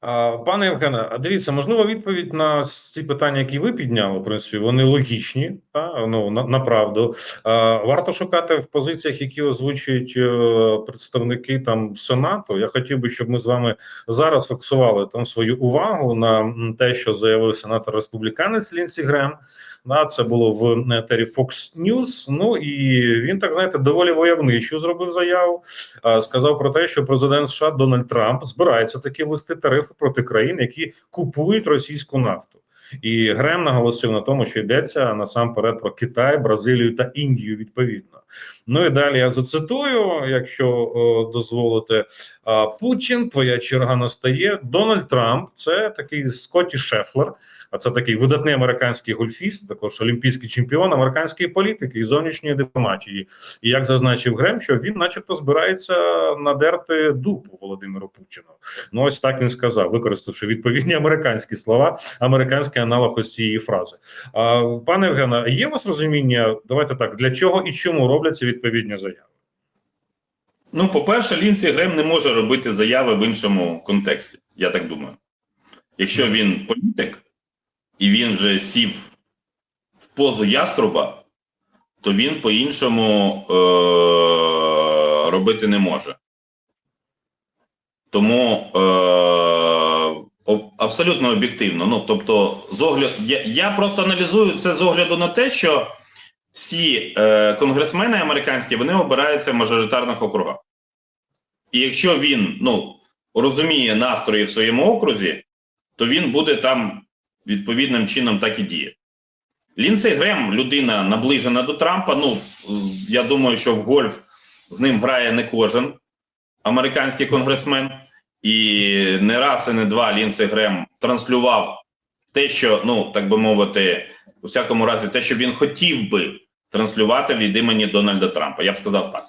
Пане Євгене, а дивіться, можливо, відповідь на ці питання, які ви підняли, в принципі, вони логічні, та ну на, направду. А, варто шукати в позиціях, які озвучують е, представники там Сенату. Я хотів би, щоб ми з вами зараз фіксували там свою увагу на те, що заявив сенатор республіканець Лінсі Грем. Да, це було в етері Fox News. Ну і він так знаєте доволі войовничу зробив заяву. Сказав про те, що президент США Дональд Трамп збирається таки ввести тарифи проти країн, які купують російську нафту. І Грем наголосив на тому, що йдеться насамперед про Китай, Бразилію та Індію відповідно. Ну і далі я зацитую, якщо о, дозволите, Путін, твоя черга настає. Дональд Трамп це такий Скотті Шефлер. А це такий видатний американський гольфіст, також олімпійський чемпіон американської політики і зовнішньої дипломатії. І як зазначив Грем, що він, начебто, збирається надерти дупу Володимиру Путіну. Ну ось так він сказав, використавши відповідні американські слова, американський аналог ось цієї фрази. А, пане Євгене, є у вас розуміння? Давайте так для чого і чому робляться відповідні заяви? Ну, по-перше, Лінсі Грем не може робити заяви в іншому контексті, я так думаю. Якщо він політик і він вже сів в позу яструба, то він по-іншому е- робити не може. Тому е- абсолютно об'єктивно. Ну, тобто, з огляд... я, я просто аналізую це з огляду на те, що всі е, конгресмени американські вони обираються в мажоритарних округах. І якщо він ну, розуміє настрої в своєму окрузі, то він буде там відповідним чином так і діяти. Лінсей Грем людина наближена до Трампа. Ну, я думаю, що в гольф з ним грає не кожен американський конгресмен. І не раз і не два Лінсей Грем транслював те, що, ну, так би мовити, у всякому разі, те, що він хотів би транслювати від імені Дональда Трампа. Я б сказав так.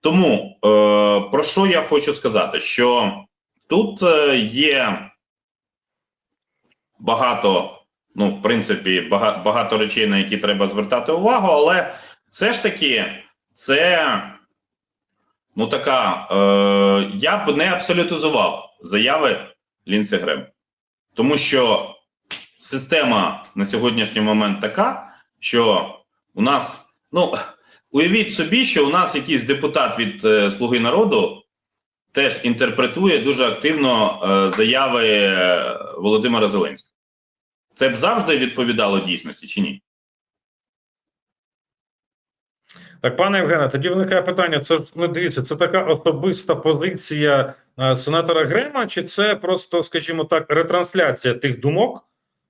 Тому е, про що я хочу сказати? Що тут е, є багато, ну, в принципі, багато, речей, на які треба звертати увагу, але все ж таки це ну така. Е, я б не абсолютизував заяви Лінсі Грем. Тому що система на сьогоднішній момент така, що у нас, ну уявіть собі, що у нас якийсь депутат від е, Слуги народу теж інтерпретує дуже активно е, заяви е, Володимира Зеленського. Це б завжди відповідало дійсності чи ні? Так, пане Євгене, тоді виникає питання: це ну дивіться, це така особиста позиція е, сенатора Грема, чи це просто, скажімо так, ретрансляція тих думок,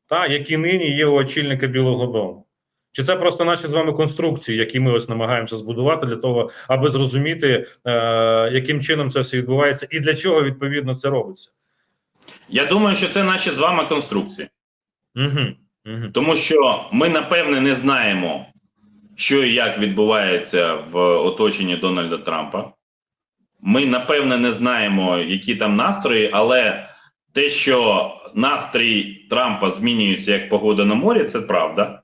та які нині є у очільника Білого Дому? Чи це просто наші з вами конструкції, які ми ось намагаємося збудувати для того, аби зрозуміти, е, яким чином це все відбувається, і для чого відповідно це робиться? Я думаю, що це наші з вами конструкції. Угу. Тому що ми, напевне, не знаємо, що і як відбувається в оточенні Дональда Трампа. Ми, напевне, не знаємо, які там настрої, але те, що настрій Трампа змінюється як погода на морі, це правда.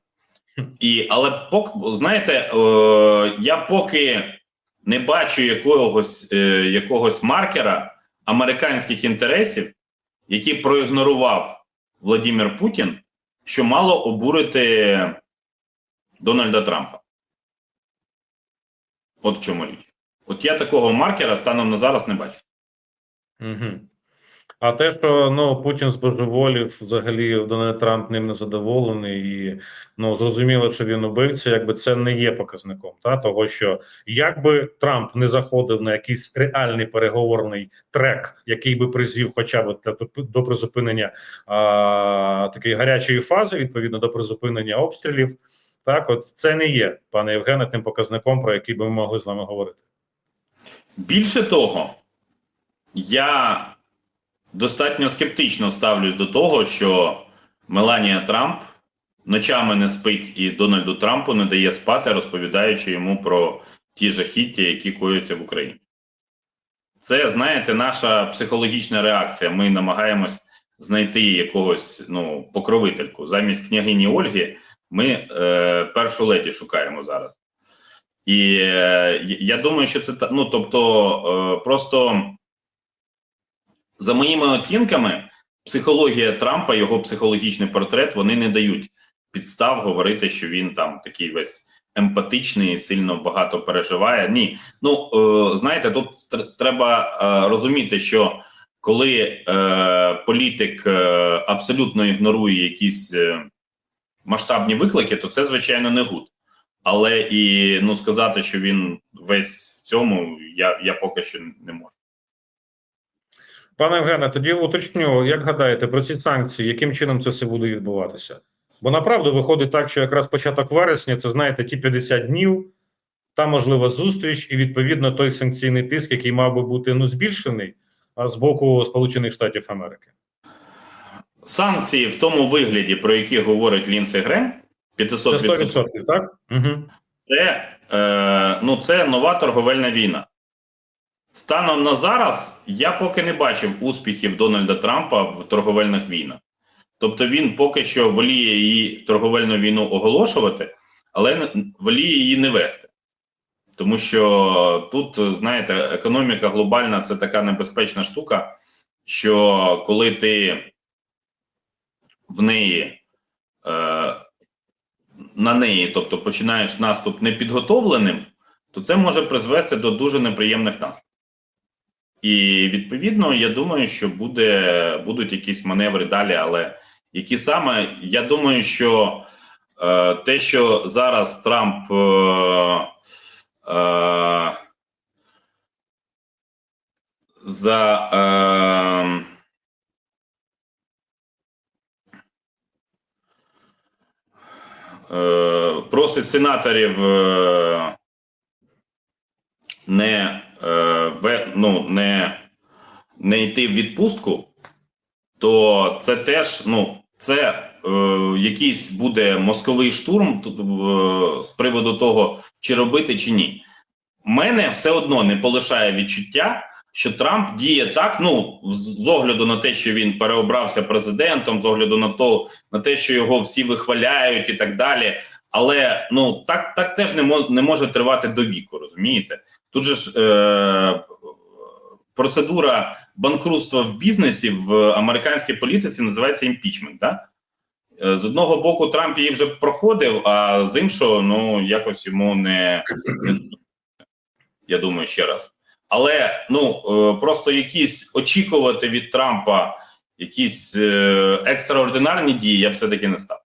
І, але поки, знаєте, е, я поки не бачу якогось, е, якогось маркера американських інтересів, які проігнорував Владимир Путін, що мало обурити Дональда Трампа. От в чому річ. От я такого маркера станом на зараз не бачу. Угу. А те, що ну Путін збожеволів, взагалі Дональд Трамп ним не задоволений, і ну зрозуміло, що він убивця, якби це не є показником, та того, що якби Трамп не заходив на якийсь реальний переговорний трек, який би призвів, хоча б для до призупинення а, такої гарячої фази, відповідно до призупинення обстрілів, так от це не є, пане Євгене, тим показником, про який би ми могли з вами говорити. Більше того, я достатньо скептично ставлюсь до того, що Меланія Трамп ночами не спить і Дональду Трампу не дає спати, розповідаючи йому про ті жахіття, які коються в Україні. Це, знаєте, наша психологічна реакція. Ми намагаємось знайти якогось ну, покровительку. Замість княгині Ольги ми е, першу леді шукаємо зараз. І е, я думаю, що це ну, тобто, е, просто за моїми оцінками, психологія Трампа, його психологічний портрет, вони не дають підстав говорити, що він там такий весь емпатичний, сильно багато переживає. Ні, ну е, знаєте, тут тр- треба е, розуміти, що коли е, політик е, абсолютно ігнорує якісь е, масштабні виклики, то це звичайно не гуд. Але і ну сказати, що він весь в цьому, я, я поки що не можу. Пане Євгене, тоді уточню, як гадаєте про ці санкції, яким чином це все буде відбуватися? Бо направду виходить так, що якраз початок вересня це знаєте, ті 50 днів, та можлива зустріч, і відповідно той санкційний тиск, який мав би бути ну збільшений а з боку Сполучених Штатів Америки. Санкції в тому вигляді, про які говорить Лінсі Грем, 500%, 100%, так? Угу. це, е, ну, це нова торговельна війна. Станом на зараз я поки не бачив успіхів Дональда Трампа в торговельних війнах. Тобто він поки що воліє її торговельну війну оголошувати, але воліє її не вести. Тому що тут, знаєте, економіка глобальна це така небезпечна штука, що коли ти в неї е, на неї, тобто починаєш наступ непідготовленим, то це може призвести до дуже неприємних наслідків. І відповідно, я думаю, що буде, будуть якісь маневри далі, але які саме, я думаю, що е, те, що зараз Трамп. Е, е, за е, е, просить сенаторів е, не, е, ну, не, не йти в відпустку, то це теж ну, це е, якийсь буде мозковий штурм е, з приводу того, чи робити, чи ні. Мене все одно не полишає відчуття, що Трамп діє так, ну з огляду на те, що він переобрався президентом, з огляду на то, на те, що його всі вихваляють і так далі. Але ну так так теж не мо, не може тривати до віку, розумієте? Тут же ж е, процедура банкрутства в бізнесі в американській політиці називається імпічмент. Да? Е, З одного боку, Трамп її вже проходив, а з іншого, ну якось йому не, не я думаю, ще раз. Але ну е, просто якісь очікувати від Трампа якісь е, екстраординарні дії, я б все таки не став.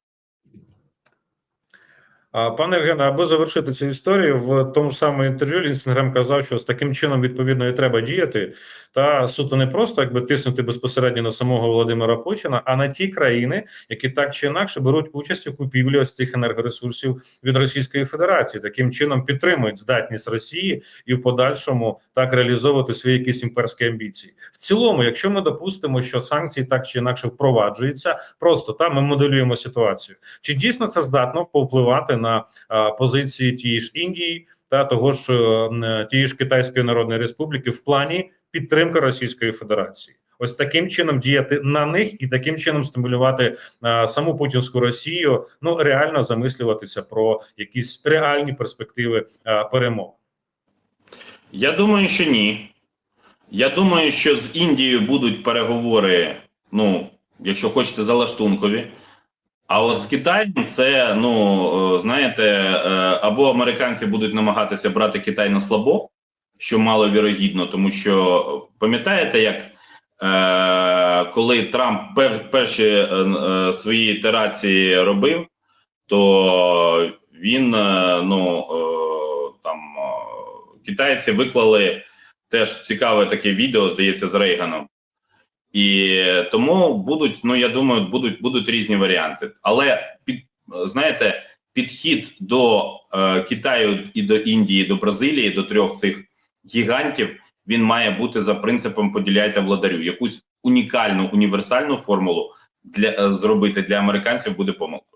Пане Євгене, аби завершити цю історію, в тому ж самому інтерв'ю Лінсенгрем казав, що з таким чином відповідно і треба діяти, та суто не просто якби тиснути безпосередньо на самого Володимира Путіна, а на ті країни, які так чи інакше беруть участь у купівлі ось цих енергоресурсів від Російської Федерації, таким чином підтримують здатність Росії і в подальшому так реалізовувати свої якісь імперські амбіції. В цілому, якщо ми допустимо, що санкції так чи інакше впроваджуються, просто там ми моделюємо ситуацію. Чи дійсно це здатно повпливати на позиції тієї ж Індії та того ж е, тієї ж Китайської Народної Республіки в плані підтримки Російської Федерації? Ось таким чином діяти на них і таким чином стимулювати а, саму путінську Росію, ну реально замислюватися про якісь реальні перспективи а, перемог. Я думаю, що ні. Я думаю, що з Індією будуть переговори, ну, якщо хочете, залаштункові. А от з Китаєм це, ну, е, знаєте, е, або американці будуть намагатися брати Китай на слабо, що мало вірогідно, тому що пам'ятаєте, як е, коли Трамп пер, перші е, е, свої ітерації робив, то він е, ну, е, там е, китайці виклали теж цікаве таке відео, здається, з Рейганом. І тому будуть, ну я думаю, будуть будуть різні варіанти. Але під знаєте, підхід до е, Китаю і до Індії, до Бразилії, до трьох цих гігантів, він має бути за принципом поділяйте владарю. Якусь унікальну універсальну формулу для е, зробити для американців буде помилка.